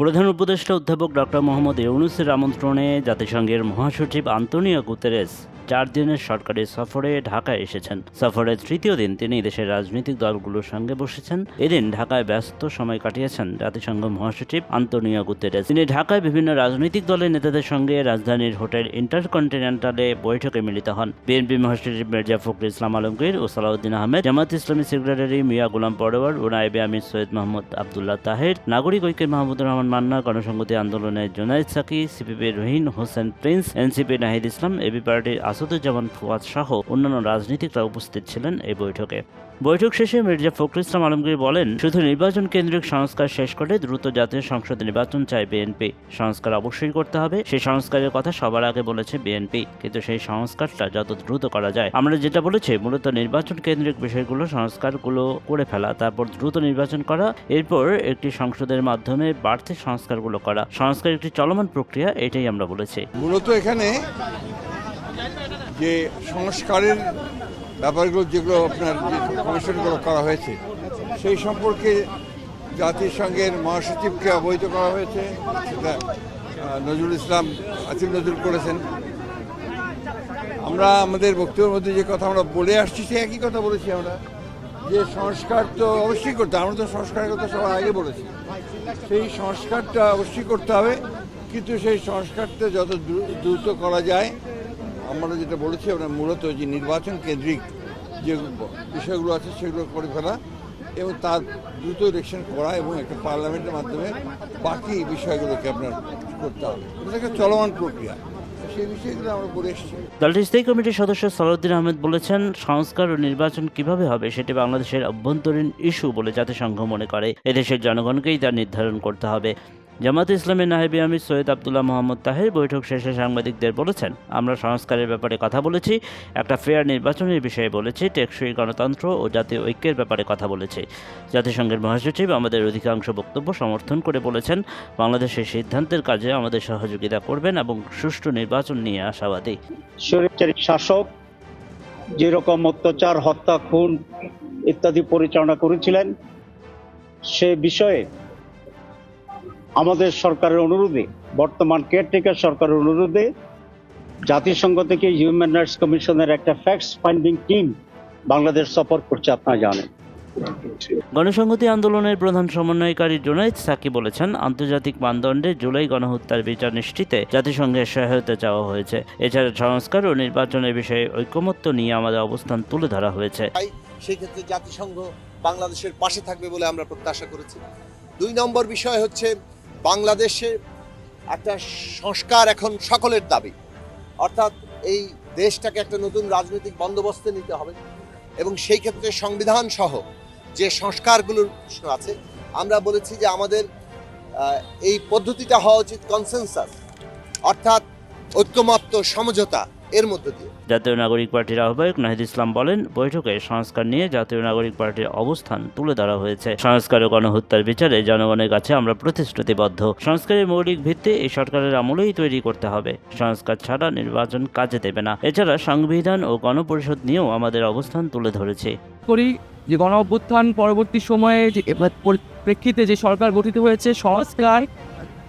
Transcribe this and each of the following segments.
প্রধান উপদেষ্টা অধ্যাপক ডক্টর মোহাম্মদ ইউনুসের আমন্ত্রণে জাতিসংঘের মহাসচিব আন্তোনিও গুতেরেস চার দিনের সরকারি সফরে ঢাকায় এসেছেন। সফরের তৃতীয় দিন তিনি দেশের রাজনৈতিক দলগুলোর সঙ্গে বসেছেন। এদিন ঢাকায় ব্যস্ত সময় কাটিয়েছেন জাতিসংঘ মহাসচিব আন্তোনিও গুতেরেস। তিনি ঢাকায় বিভিন্ন রাজনৈতিক দলের নেতাদের সঙ্গে রাজধানীর হোটেল ইন্টারকন্টিনেন্টালে বৈঠকে মিলিত হন। বিএনপি মহাসচিব মির্জা ফখরুল ইসলাম আলমগীর ও সালাউদ্দিন আহমেদ জামাত ইসলামী সেক্রেটারি মিয়া গোলাম পরোয়ার ও নায়েবে আমির সৈয়দ মোহাম্মদ আবদুল্লাহ তাহের, নাগরিক ঐক্যের মাহমুদুর রহমান মান্না, গণসংহতি আন্দোলনের জোনায়েদ সাকি সিপিপির Rahin, Hossain Prince, NCP Nahid Islam, AB পার্টির আসাদুজ্জামান, ফুয়াদ সহ অন্যান্য রাজনীতিকরা উপস্থিত ছিলেন এই বৈঠকে। বৈঠক শেষে মির্জা ফখরুল ইসলাম আলমগীর বলেন, শুধু নির্বাচন কেন্দ্রিক সংস্কার শেষ করে দ্রুত জাতীয় সংসদ নির্বাচন চায় বিএনপি। সংস্কার অবশ্যই করতে হবে, সেই সংস্কারের কথা সবার আগে বলেছে বিএনপি। কিন্তু সেই সংস্কারটা যত দ্রুত করা যায়, আমরা যেটা বলেছি, মূলত নির্বাচন কেন্দ্রিক বিষয়গুলো, সংস্কারগুলো করে ফেলা, তারপর দ্রুত নির্বাচন করা, এরপর একটি সংসদের মাধ্যমে বাড়তি সংস্কারগুলো করা। সংস্কার একটি চলমান প্রক্রিয়া, এটাই আমরা বলেছি। মূলত এখানে যে সংস্কারের ব্যাপারগুলো যেগুলো আপনার কমিশনগুলো করা হয়েছে, সেই সম্পর্কে জাতিসংঘের মহাসচিবকে অবহিত করা হয়েছে, সেটা নজরুল ইসলাম আসিফ নজরুল করেছেন আমরা, আমাদের বক্তব্যের মধ্যে যে কথা আমরা বলে আসছি সে একই কথা বলেছি আমরা যে সংস্কার তো অবশ্যই করতে। আমরা তো সংস্কারের কথা সবার আগে বলেছি সেই সংস্কারটা অবশ্যই করতে হবে, কিন্তু সেই সংস্কারটা যত দ্রু- দ্রুত করা যায় আমরা যেটা বলেছি, আমরা মূলত যে নির্বাচন কেন্দ্রিক যে বিষয়গুলো আছে, সেগুলো করে ফেলা এবং তার দ্রুত ইলেকশন করা এবং একটা পার্লামেন্টের মাধ্যমে বাকি বিষয়গুলোকে আপনার করতে হবে। এটা একটা চলমান প্রক্রিয়া। দলটির স্থায়ী কমিটির সদস্য সালাউদ্দিন আহমেদ বলেছেন, সংস্কার ও নির্বাচন কীভাবে হবে সেটি বাংলাদেশের অভ্যন্তরীণ ইস্যু বলে জাতিসংঘ মনে করে। এদেশের জনগণকেই তা নির্ধারণ করতে হবে। জামাত ইসলামের নাহেবি আমির সৈয়দ আবদুল্লাহ মোহাম্মদ তাহের বৈঠক শেষে সাংবাদিকদের বলেছেন, আমরা সংস্কারের ব্যাপারে কথা বলেছি, একটা ফেয়ার নির্বাচনের বিষয়ে বলেছি, টেকসই গণতন্ত্র ও জাতীয় ঐক্যের ব্যাপারে কথা বলেছি। জাতিসংঘের মহাসচিব আমাদের অধিকাংশ বক্তব্য সমর্থন করে বলেছেন, বাংলাদেশের সিদ্ধান্তের কাজে আমাদের সহযোগিতা করবেন এবং সুষ্ঠু নির্বাচন নিয়ে আশাবাদী। শাসক যেরকম অত্যাচার, হত্যা, খুন ইত্যাদি পরিচালনা করেছিলেন, সে বিষয়ে আমাদের সরকারের অনুরোধে বর্তমান কেয়ারটেকার সরকারের অনুরোধে জাতিসংঘ থেকে হিউম্যান রাইটস কমিশনের একটা ফ্যাক্টস ফাইন্ডিং টিম বাংলাদেশ সফর করছে আপনারা জানেন। গণসংহতি আন্দোলনের প্রধান সমন্বয়কারী জোনাইদ সাকি বলেছেন আন্তর্জাতিক মানদণ্ডে জুলাই গণহত্যার বিচার নিশ্চিতে জাতিসংঘের সহায়তা চাওয়া হয়েছে। এছাড়া সংস্কার ও নির্বাচনের বিষয়ে ঐকমত্য নিয়ে আমাদের অবস্থান তুলে ধরা হয়েছে। তাই সেই ক্ষেত্রে জাতিসংঘ বাংলাদেশের পাশে থাকবে বলে আমরা প্রত্যাশা করেছি। দুই নম্বর বিষয় হচ্ছে বাংলাদেশে একটা সংস্কার এখন সকলের দাবি। অর্থাৎ এই দেশটাকে একটা নতুন রাজনৈতিক বন্দোবস্তে নিতে হবে এবং সেই ক্ষেত্রে সংবিধান সহ যে সংস্কারগুলো আছে, আমরা বলেছি যে আমাদের এই পদ্ধতিটা হওয়া উচিত কনসেনসাস অর্থাৎ ঐক্যমত্য, সমঝোতা। এর মধ্য দিয়ে। জাতীয় নাগরিক পার্টির আহ্বায়ক নাহিদ ইসলাম বলেন বৈঠকে সংস্কার নিয়ে জাতীয় নাগরিক পার্টির অবস্থান তুলে ধরা হয়েছে। সংস্কার ও গণহত্যার বিচারে জনগণের কাছে আমরা প্রতিশ্রুতিবদ্ধ। সংস্কারের মৌলিক ভিত্তি এই সরকারের আমলেই তৈরি করতে হবে। সংস্কার ছাড়া নির্বাচন কাজে দেবে না। এছাড়া সংবিধান ও গণপরিষদ নিয়েও আমাদের অবস্থান তুলে ধরেছে। করি যে গণ অভ্যুত্থান পরবর্তী সময়ে যে এবার পরিপ্রেক্ষিতে যে সরকার গঠিত হয়েছে সংস্কার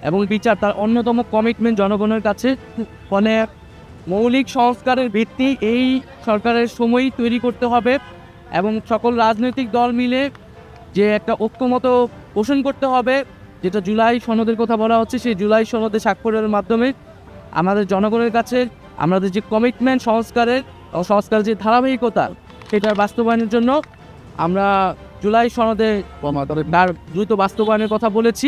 এবং বিচার তার অন্যতম কমিটমেন্ট জনগণের কাছে ফলে মৌলিক সংস্কারের ভিত্তি এই সরকারের সময়ই তৈরি করতে হবে এবং সকল রাজনৈতিক দল মিলে যে একটা ঐক্যমত পোষণ করতে হবে, যেটা জুলাই সনদের কথা বলা হচ্ছে, সেই জুলাই সনদে স্বাক্ষরের মাধ্যমে আমাদের জনগণের কাছে আমাদের যে কমিটমেন্ট সংস্কারের সংস্কারের যে ধারাবাহিকতা, সেটার বাস্তবায়নের জন্য আমরা জুলাই সনদে তার দ্রুত বাস্তবায়নের কথা বলেছি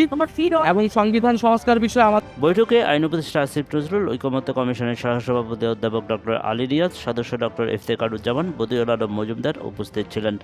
এবং সংবিধান সংস্কার বিষয়ে আমার বৈঠকে আইন উপদেষ্টা আসিফ নজরুল ঐকমত্য কমিশনের সহসভাপতি অধ্যাপক ডক্টর আলী রিয়াজ সদস্য ডক্টর ইফতেকারুজ্জামান বদিউল আলম মজুমদার উপস্থিত ছিলেন।